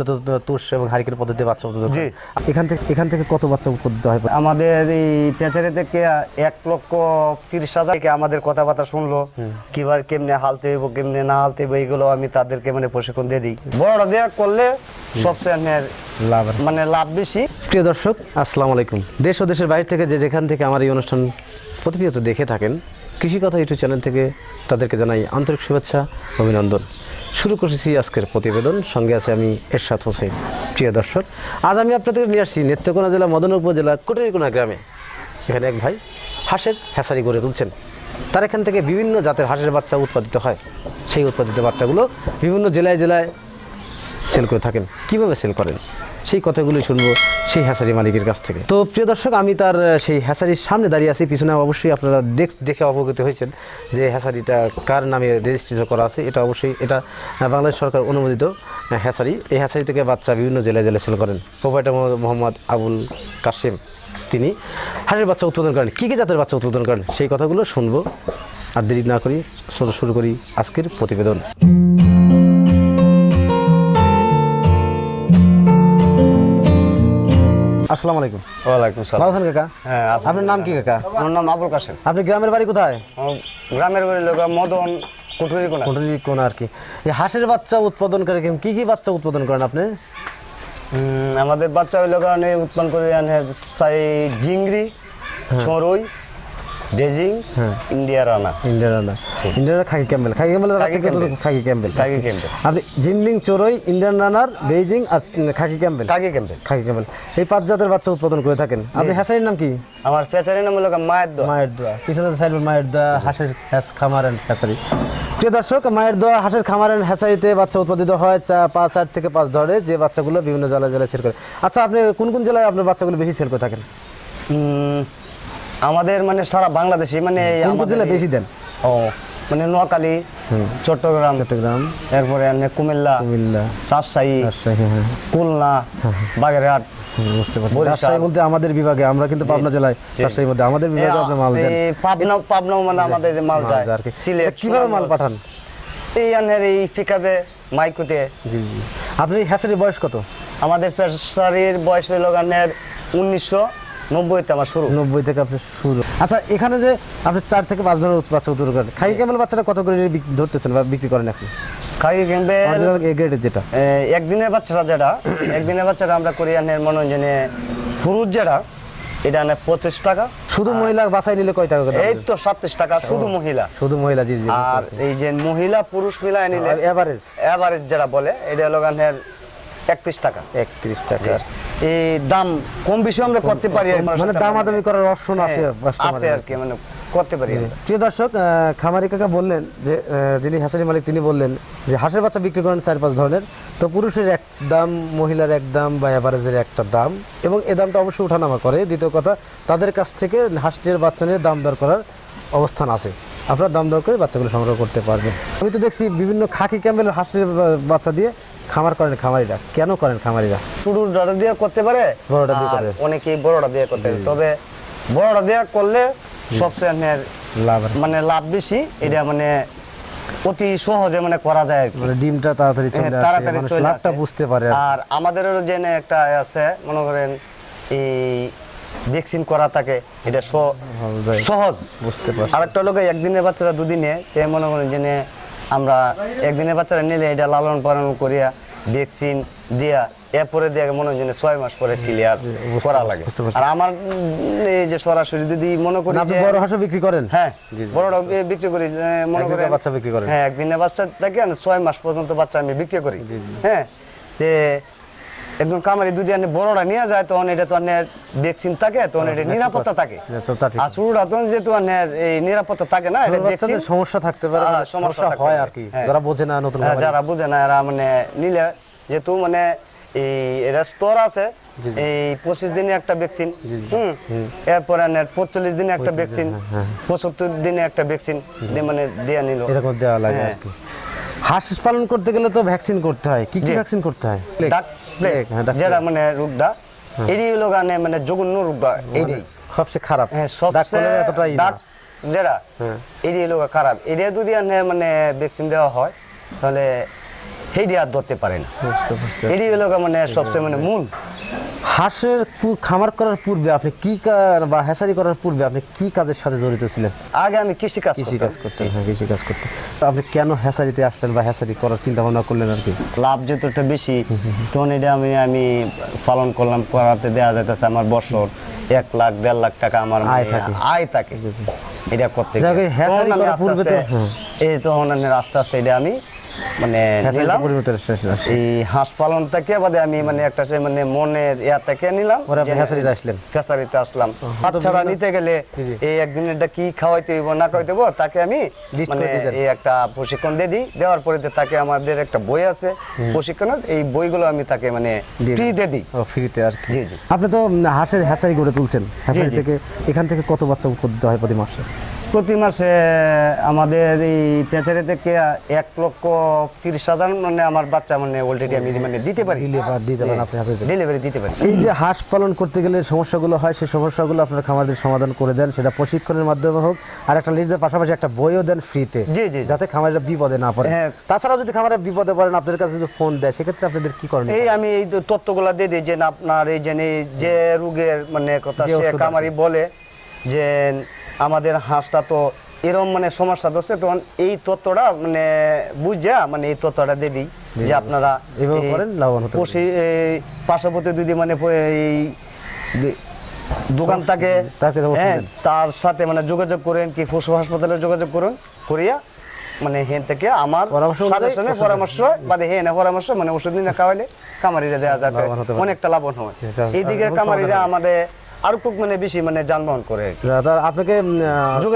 আপনি তো তুষ এবং হারিকেন পদ্ধতিতে বাচ্চা উৎপাদন জি। এখান থেকে এখান থেকে কত বাচ্চা উৎপাদিত হয়? আমাদের এই পেঁচারি থেকে এক লক্ষ তিরিশ হাজার আমাদের কথাবার্তা শুনলো। কিবার কেমনে হালতে হইব কেমনে না হালতে হইব এইগুলো আমি তাদেরকে মানে প্রশিক্ষণ দিয়ে দিই। বড়টা দেওয়া করলে সবচেয়ে লাভ মানে লাভ বেশি। প্রিয় দর্শক আসসালামু আলাইকুম। দেশ ও দেশের বাইরে থেকে যে যেখান থেকে আমার এই অনুষ্ঠান প্রতিনিয়ত দেখে থাকেন কৃষি কথা ইউটিউব চ্যানেল থেকে তাদেরকে জানাই আন্তরিক শুভেচ্ছা অভিনন্দন। শুরু করেছি আজকের প্রতিবেদন। সঙ্গে আছে আমি এরশাদ হোসেন, প্রিয় দর্শক। আজ আমি আপনাদের নিয়ে আসছি নেত্রকোনা জেলা, মদন উপজেলা, কোটারিকোনা গ্রামে। এখানে এক ভাই হাঁসের হ্যাসারি গড়ে তুলছেন। তার এখান থেকে বিভিন্ন জাতের হাঁসের বাচ্চা উৎপাদিত হয়। সেই উৎপাদিত বাচ্চাগুলো বিভিন্ন জেলায় জেলায় সেল করে থাকেন। কীভাবে সেল করেন? সেই কথাগুলোই শুনব। সেই হ্যাসারি মালিকের কাছ থেকে। তো প্রিয় দর্শক, আমি তার সেই হ্যাসারির সামনে দাঁড়িয়ে আছি। পিছনে অবশ্যই আপনারা দেখ অবগত হয়েছেন যে হ্যাসারিটা কার নামে রেজিস্ট্রেশন করা আছে। এটা অবশ্যই, এটা বাংলাদেশ সরকার অনুমোদিত হ্যাসারি। এই হ্যাসারি থেকে বাচ্চা বিভিন্ন জেলায় জেলায় সেল করেন। প্রোভাইডার মোহাম্মদ আবুল কাশেম, তিনি। হাঁসের বাচ্চা উৎপাদন করেন। কী কী জাতের বাচ্চা উৎপাদন করেন? সেই কথাগুলো শুনব। আর দেরি না করি শুরু করি আজকের প্রতিবেদন। আসসালামু আলাইকুম। ওয়ালাইকুম সালাম। ভালো আছেন কাকা? হ্যাঁ আপনার নাম কি কাকা? আমার নাম আবুল কাশেম। আপনি গ্রামের বাড়ি কোথায়? গ্রামের বাড়ি লোক মদন কুটুরি কোনা। কুটুরি কোন আর কি। এই হাঁসের বাচ্চা উৎপাদন করে কি কি বাচ্চা উৎপাদন করেন আপনি? আমাদের বাচ্চা হইল কারণে উৎপাদন করে আনে সাই জিংরি চড়ই ডেজিং হ্যাঁ। India runner. Indian runner Indian khaki Campbell khaki Campbell khaki Campbell. Khaki Campbell আপনি জিনলিং চোরই ইন্ডিয়ান রানার বেইজিং আর খাকি ক্যাম্বেল কাকি ক্যাম্পে খাকি ক্যাম্বেল এই পাঁচ জাতের বাচ্চা উৎপাদন করে থাকেন। আপনি হ্যাসারির নাম কি? আমার পেচারি নাম হলো মায়ের দোয়া। মায়ের দোয়া। পিছনে সাইড মায়ের দোয়া হাঁসের হ্যাস খামার অ্যান্ড হ্যাসারি প্রিয় দর্শক মায়ের দোয়া হাঁসের খামার অ্যান্ড হ্যাসারিতে বাচ্চা উৎপাদিত হয় চা- পাঁচ চার থেকে পাঁচ ধরে যে বাচ্চাগুলো বিভিন্ন জেলায় জেলায় সেল করে। আচ্ছা আপনি কোন কোন জেলায় আপনার বাচ্চাগুলো বেশি সেল করে থাকেন? আমাদের মানে সারা বাংলাদেশে মানে আমাদের বেশি দেন? ও মানে নোয়াখালী চট্টগ্রাম চট্টগ্রাম। এরপরে কুমিল্লা কুমিল্লা। রাজশাহী রাজশাহী হ্যাঁ খুলনা বাগেরহাট বুঝতে পারছি। রাজশাহী বলতে আমাদের বিভাগে আমরা কিন্তু পাবনা জেলায় রাজশাহীর মধ্যে। আমাদের বিভাগে আপনি মাল দেন। এই পাবনা মানে আমাদের যে মাল যায়। সিলেট কীভাবে মাল পাঠান? এই আনের এই পিকাবে মাইকুতে জি জি। আপনি হ্যাসারির বয়স কত? আমাদের পেশারির বয়স হইল গানের উনিশশো নব্বইতে আমার শুরু। নব্বই থেকে আপনি শুরু। আচ্ছা এখানে যে আপনি চার থেকে পাঁচ ধরনের বাচ্চা উৎপাদন করেন খাই ক্যামেল বাচ্চাটা কত করে ধরতেছেন বা বিক্রি করেন আপনি খাই গ্রেডের যেটা। একদিনের বাচ্চাটা যেটা একদিনের বাচ্চাটা আমরা করি আনের মনোরঞ্জনে পুরুষ যেটা এটা আনে পঁচিশ টাকা। শুধু মহিলা বাছাই নিলে কয় টাকা এই তো সাতত্রিশ টাকা শুধু মহিলা। শুধু মহিলা জি আর এই যে মহিলা পুরুষ মিলায় নিলে এভারেজ এভারেজ যেটা বলে এটা হলো গানের একত্রিশ টাকা। একত্রিশ টাকা। এই দাম কম বেশি আমরা করতে পারি মানে দামাদামি করার অপশন আছে হ্যাঁ, আছে আর কি মানে করতে পারি প্রিয় দর্শক খামারি কাকা বললেন যে যিনি হাঁসের মালিক তিনি বললেন যে হাঁসের বাচ্চা বিক্রি করেন চার পাঁচ ধরনের। তো পুরুষের এক দাম মহিলার এক দাম বা অ্যাভারেজের একটা দাম। এবং এ দামটা অবশ্যই ওঠানামা করে। দ্বিতীয় কথা তাদের কাছ থেকে হাঁসটির বাচ্চা নিয়ে দাম দর করার অবস্থান আছে। আপনারা দাম দর করে বাচ্চাগুলো সংগ্রহ করতে পারবেন। আমি তো দেখছি বিভিন্ন খাকি ক্যাম্বেল হাঁসের বাচ্চা দিয়ে খামার করেন খামারিরা। কেন করেন খামারিরা? শুরু ডাটা দিয়ে করতে পারে বড়টা দিয়ে করে। অনেকেই বড়টা দিয়ে করতে পারে। তবে বড়টা দিয়ে করলে সবচেয়ে আপনার লাভ মানে লাভ বেশি। এটা মানে অতি সহজে মানে করা যায় মানে ডিমটা তাড়াতাড়ি চলে হ্যাঁ, আসে তাড়াতাড়ি চলে লাভটা বুঝতে পারে আর আমাদেরও যে একটা আছে মনে করেন এই ভ্যাকসিন করা থাকে এটা স- সহজ। সহজ। বুঝতে পারছি। আরেকটা লোক একদিনের বাচ্চারা দুদিনে মনে করেন যে নে আমরা একদিনের বাচ্চারা নিলে এটা লালন পালন করিয়া ভ্যাকসিন দিয়া এরপরে দিয়ে মনে হয় যে ছয় মাস পরে ক্লিয়ার করা লাগে। আর আমার এই যে সরাসরি যদি মনে করি আপনি বড় হাঁসও বিক্রি করেন? হ্যাঁ বড়টা বিক্রি করি মনে করি বাচ্চা বিক্রি করেন? হ্যাঁ একদিনের বাচ্চা থেকে আর ছয় মাস পর্যন্ত বাচ্চা আমি বিক্রি করি। হ্যাঁ তে একজন কামারি দুধ আনে বড়টা নিয়ে যায় তখন এটা তো আনের ভ্যাকসিন থাকে তখন এটা নিরাপত্তা থাকে। ঠিক। আর শুরুটা তখন যেহেতু আনের এই নিরাপত্তা থাকে না এটা ভ্যাকসিন সমস্যা থাকতে পারে হ্যাঁ, মানে সমস্যা হয় আর কি হ্যাঁ। যারা বোঝে না নতুন হ্যাঁ, যারা বুঝে না এরা মানে নিলে যেহেতু মানে এই এটা স্তর আছে এই পঁচিশ দিনে একটা ভ্যাকসিন হুম। এরপরে আনের পঁচল্লিশ দিনে একটা ভ্যাকসিন হ্যাঁ, পঁচাত্তর দিনে একটা ভ্যাকসিন দিয়ে মানে দিয়ে নিল। এরকম দেওয়া লাগে হ্যাঁ। হাঁস পালন করতে গেলে তো ভ্যাকসিন করতে হয়। কি কি ভ্যাকসিন করতে হয়? হ্যাঁ, যেটা মানে রোগটা এরই হলো গানে মানে জঘন্য রোগটা এরই। সবচেয়ে খারাপ। হ্যাঁ সবচেয়ে এতটাই। যেটা হ্যাঁ। এরই হলো খারাপ। এরিয়া যদি মানে ভ্যাকসিন দেওয়া হয় তাহলে সেইটি আর ধরতে পারে না। এরই হলো মানে সবচেয়ে মানে মূল। হাঁসের খামার করার পূর্বে আপনি কি বা হ্যাসারি করার পূর্বে আপনি কি কাজের সাথে জড়িত ছিলেন? আগে আমি কৃষি কাজ কৃষি কাজ করতেন হ্যাঁ কৃষি কাজ করতেন। তো আপনি কেন হ্যাসারিতে আসলেন বা হ্যাসারি করার চিন্তা ভাবনা করলেন আর কি? লাভ যতটা বেশি তখন এটা আমি আমি পালন করলাম। করাতে দেওয়া যাইতেছে আমার বছর এক লাখ দেড় লাখ টাকা আমার আয় মানে থাকে। আয় থাকে। এটা করতে তখন করার পূর্বে তো- হ্যাঁ। এই তখন আমি আস্তে আস্তে এটা আমি মানে নিলাম। এই হাঁস পালন থেকে বাদে আমি মানে একটা সে মানে মনের ইয়া থেকে নিলাম। আসলেন? আসলাম। বাচ্চারা নিতে গেলে। এই একদিন এটা কি খাওয়াইতে হইব না খাওয়াইতে হইব তাকে আমি মানে। এই একটা প্রশিক্ষণ দিয়ে দিই। দেওয়ার পরে তাকে আমাদের একটা বই আছে প্রশিক্ষণের এই বইগুলো আমি তাকে মানে ফ্রি দিয়ে দিই। ও ফ্রিতে আর জি জি। আপনি তো হাঁসের হ্যাচারি করে তুলছেন। থেকে এখান থেকে কত বাচ্চা উৎপাদিত হয় প্রতি মাসে? প্রতি মাসে আমাদের এই পেঁচারি থেকে এক লক্ষ তিরিশ হাজার মানে আমার বাচ্চা মানে অলরেডি আমি মানে দিতে পারি দিতে পারেন আপনি থেকে? ডেলিভারি দিতে পারি এই যে হাঁস পালন করতে গেলে সমস্যাগুলো হয় সেই সমস্যাগুলো আপনার খামারদের সমাধান করে দেন সেটা প্রশিক্ষণের মাধ্যমে হোক আর একটা লিস্টের পাশাপাশি একটা বইও দেন ফ্রিতে জি, জি। যাতে খামারিরা বিপদে না পড়ে হ্যাঁ। তাছাড়াও যদি খামারের বিপদে পড়েন আপনাদের কাছে যদি ফোন দেয় সেক্ষেত্রে আপনাদের কি করেন এই আমি এই তত্ত্বগুলো দিয়ে দিই যে আপনার এই যে যে রোগের মানে কথা সে কামারি বলে যে আমাদের হাঁসটা তো এরকম মানে সমস্যা হচ্ছে তখন এই তত্ত্বটা মানে বুঝা মানে এই তত্ত্বটা দিয়ে দিই যে আপনারা পশি- পার্শ্ববর্তী যদি মানে এই দোকান থাকে হ্যাঁ তার সাথে মানে যোগাযোগ করেন কি পশু হাসপাতালে যোগাযোগ করুন করিয়া মানে হেন থেকে আমার পরামর্শ সাজেশনে বাদে হেন পরামর্শ মানে ওষুধ দিনে খাওয়াইলে কামারিরা দেওয়া যাতে অনেকটা লাভবান হয়। এইদিকে কামারিরা আমাদের আরও খুব মানে বেশি মানে যানবাহন করে আপনাকে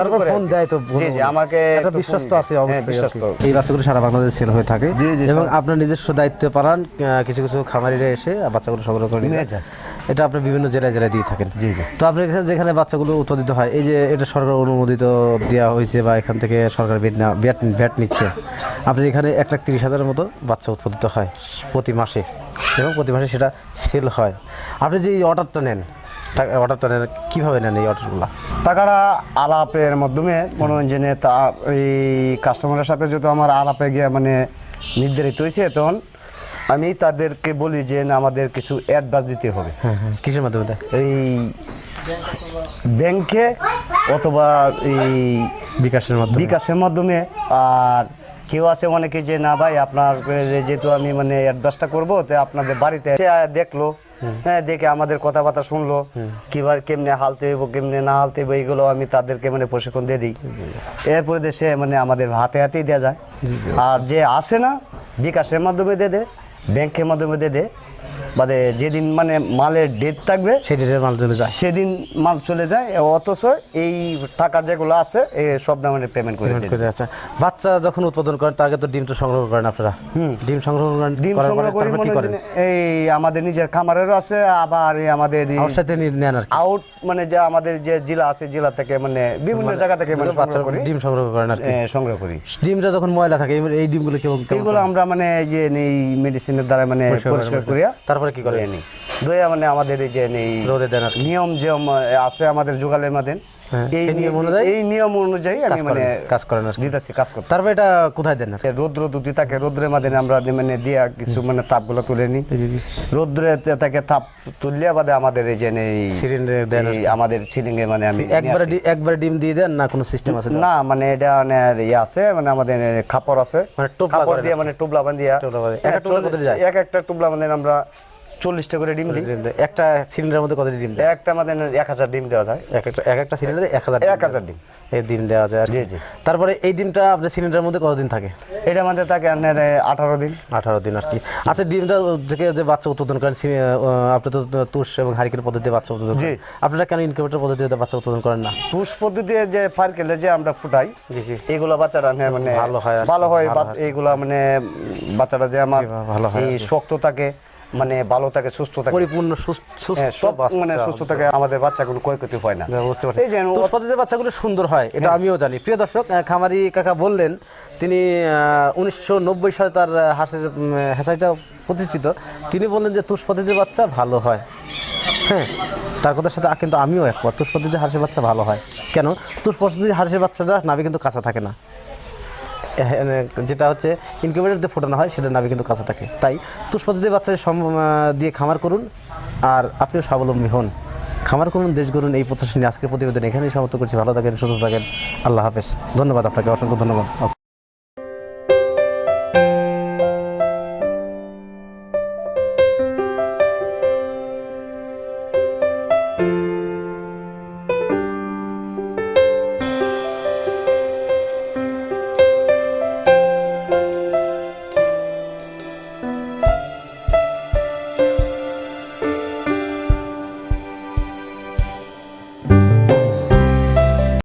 তারপর ফোন দেয় তো জি, জি, আমাকে একটা বিশ্বাস তো আছে হ্যাঁ, অবশ্যই। এই বাচ্চাগুলো সারা বাংলাদেশে সেল হয়ে থাকে। এবং আপনার নিজস্ব দায়িত্ব পালন কিছু কিছু খামারিরা এসে বাচ্চাগুলো সংগ্রহ করে নিয়ে যায়। এটা আপনি বিভিন্ন জেলায় জেলায় দিয়ে থাকেন। জি, জি। তো আপনার এখানে যেখানে বাচ্চাগুলো উৎপাদিত হয় এই যে এটা সরকার অনুমোদিত দেওয়া হয়েছে বা এখান থেকে সরকার ভ্যাট না ভ্যাট ভ্যাট নিচ্ছে আপনার এখানে এক লাখ তিরিশ হাজারের মতো বাচ্চা উৎপাদিত হয় প্রতি মাসে। এবং প্রতি মাসে সেটা সেল হয়। আপনি যে এই অর্ডারটা নেন অর্ডারটা নেন কীভাবে নেন এই অর্ডারগুলো টাকাটা আলাপের মাধ্যমে মনোরঞ্জনে তার এই কাস্টমারের সাথে যত আমার আলাপে গিয়ে মানে নির্ধারিত হয়েছে তখন আমি তাদেরকে বলি যে না আমাদের কিছু অ্যাডভান্স দিতে হবে। হ্যাঁ হ্যাঁ কিসের মাধ্যমে এই ব্যাংকে অথবা এই বিকাশের মাধ্যমে? বিকাশের মাধ্যমে। আর কেউ আছে অনেকে যে না ভাই আপনার যেহেতু আমি মানে অ্যাডভান্সটা করব তো আপনাদের বাড়িতে দেখল। হ্যাঁ দেখে আমাদের কথাবার্তা শুনলো। কিবার কেমনে হালতে হইব কেমনে না হালতে হইব এইগুলো আমি তাদেরকে মানে প্রশিক্ষণ দিয়ে দিই। এরপরে দেশে মানে আমাদের হাতে হাতেই দেওয়া যায়। আর যে আসে না বিকাশের মাধ্যমে দিয়ে দে ব্যাংকের মাধ্যমে দিয়ে দে বাদে যেদিন মানে মালের ডেট থাকবে সেই ডেটের মাধ্যমে যায়। সেদিন মাল চলে যায় অথচ এই টাকা যেগুলো আছে এই সব মানে পেমেন্ট করে করে আচ্ছা বাচ্চা যখন উৎপাদন করেন তার আগে তো ডিম তো সংগ্রহ করেন আপনারা। ডিম সংগ্রহ করেন ডিম সংগ্রহ করি কি করেন? এই আমাদের নিজের খামারেরও আছে আবার এই আমাদের সাথে নেন আর আউট মানে যে আমাদের যে জেলা আছে জেলা থেকে মানে বিভিন্ন জায়গা থেকে মানে বাচ্চা সংগ্রহ করি। ডিম সংগ্রহ করেন আর কি। সংগ্রহ করি। ডিমটা যখন ময়লা থাকে এই- ডিমগুলো কেমন কেমন আমরা মানে এই যে এই মেডিসিনের দ্বারা মানে পরিষ্কার করিয়া তারপরে কি করেন ধুয়ে নিই দইয়া মানে আমাদের এই যে এই রোদে দেন নিয়ম যে আছে আমাদের যুগালের মাধ্যমে হ্যাঁ, এই নিয়ম অনুযায়ী এই নিয়ম অনুযায়ী আমি মানে কাজ করেন কি। দিতেছি কাজ করতে তারপরে এটা কোথায় দেন আর কি? রৌদ্র দুটি থাকে রৌদ্রের মাধ্যমে আমরা মানে দিয়া কিছু মানে তাপগুলো তুলে নিই। রৌদ্রে তাকে তাপ তুললে বাদে আমাদের এই যে এই সিলিন্ডারে দেন আমাদের ছিলিংয়ে মানে আমি একবারে একবারে ডিম দিয়ে দেন না কোনো সিস্টেম আছে না মানে এটা মানে ইয়ে আছে মানে আমাদের খাপড় আছে। মানে টোপলা দিয়ে মানে বান্ধিয়া টোপলা একটা টুবলা কত যায়? এক একটা টুবলা বান্ধে আমরা চল্লিশটা করে ডিম দিই। একটা সিলিন্ডারের মধ্যে কত ডিম দেয়? একটা আমাদের এক হাজার ডিম দেওয়া যায়। এক একটা এক একটা সিলিন্ডারে এক হাজার এক হাজার ডিম। এই ডিম দেওয়া যায় জি, জি। তারপরে এই ডিমটা আপনার সিলিন্ডারের মধ্যে কতদিন থাকে? এটা আমাদের থাকে আপনার আঠারো দিন। আঠারো দিন আর কি। আচ্ছা ডিমটা থেকে যে বাচ্চা উৎপাদন করেন আপনি তো তুষ এবং হারিকেন পদ্ধতিতে বাচ্চা উৎপাদন জি। করেন আপনারা কেন ইনকিউবেটর পদ্ধতিতে বাচ্চা উৎপাদন করেন না? তুষ পদ্ধতিতে যে ফার্কেলে যে আমরা ফুটাই জি, জি। এইগুলা বাচ্চারা মানে ভালো হয় ভালো হয় এইগুলা মানে বাচ্চারা যে আমার ভালো হয়। শক্ত থাকে মানে ভালো থাকে সুস্থ থাকে। পরিপূর্ণ সুস্থ হ্যাঁ, সব মানে সুস্থ থাকে আমাদের বাচ্চাগুলো ক্ষয়ক্ষতি হয় না। হ্যাঁ, বুঝতে পারছি। এই যে পদ্ধতিতে বাচ্চাগুলো সুন্দর হয় এটা আমিও জানি। প্রিয় দর্শক খামারি কাকা বললেন তিনি উনিশশো নব্বই সালে তার হাঁসের উম, প্রতিষ্ঠিত। তিনি বললেন যে তুষ পদ্ধতির বাচ্চা ভালো হয়। হ্যাঁ তার কথার সাথে কিন্তু আমিও একমত। তুষ পদ্ধতিতে হাঁসের বাচ্চা ভালো হয়। কেন? তুষ পদ্ধতির হাঁসের বাচ্চাটা নাভি কিন্তু কাঁচা থাকে না। যেটা হচ্ছে ইনকিউবেটারতে ফোটানো হয়, সেটার নামে কিন্তু কাঁচা থাকে। তাই তুষ পদ্ধতি বাচ্চাদের দিয়ে খামার করুন, আর আপনিও স্বাবলম্বী হন। খামার করুন, দেশ করুন এই প্রত্যাশা নিয়ে আজকের প্রতিবেদন এখানেই সমাপ্ত করছি। ভালো থাকেন, সুস্থ থাকেন। আল্লাহ হাফেজ। ধন্যবাদ আপনাকে, অসংখ্য ধন্যবাদ।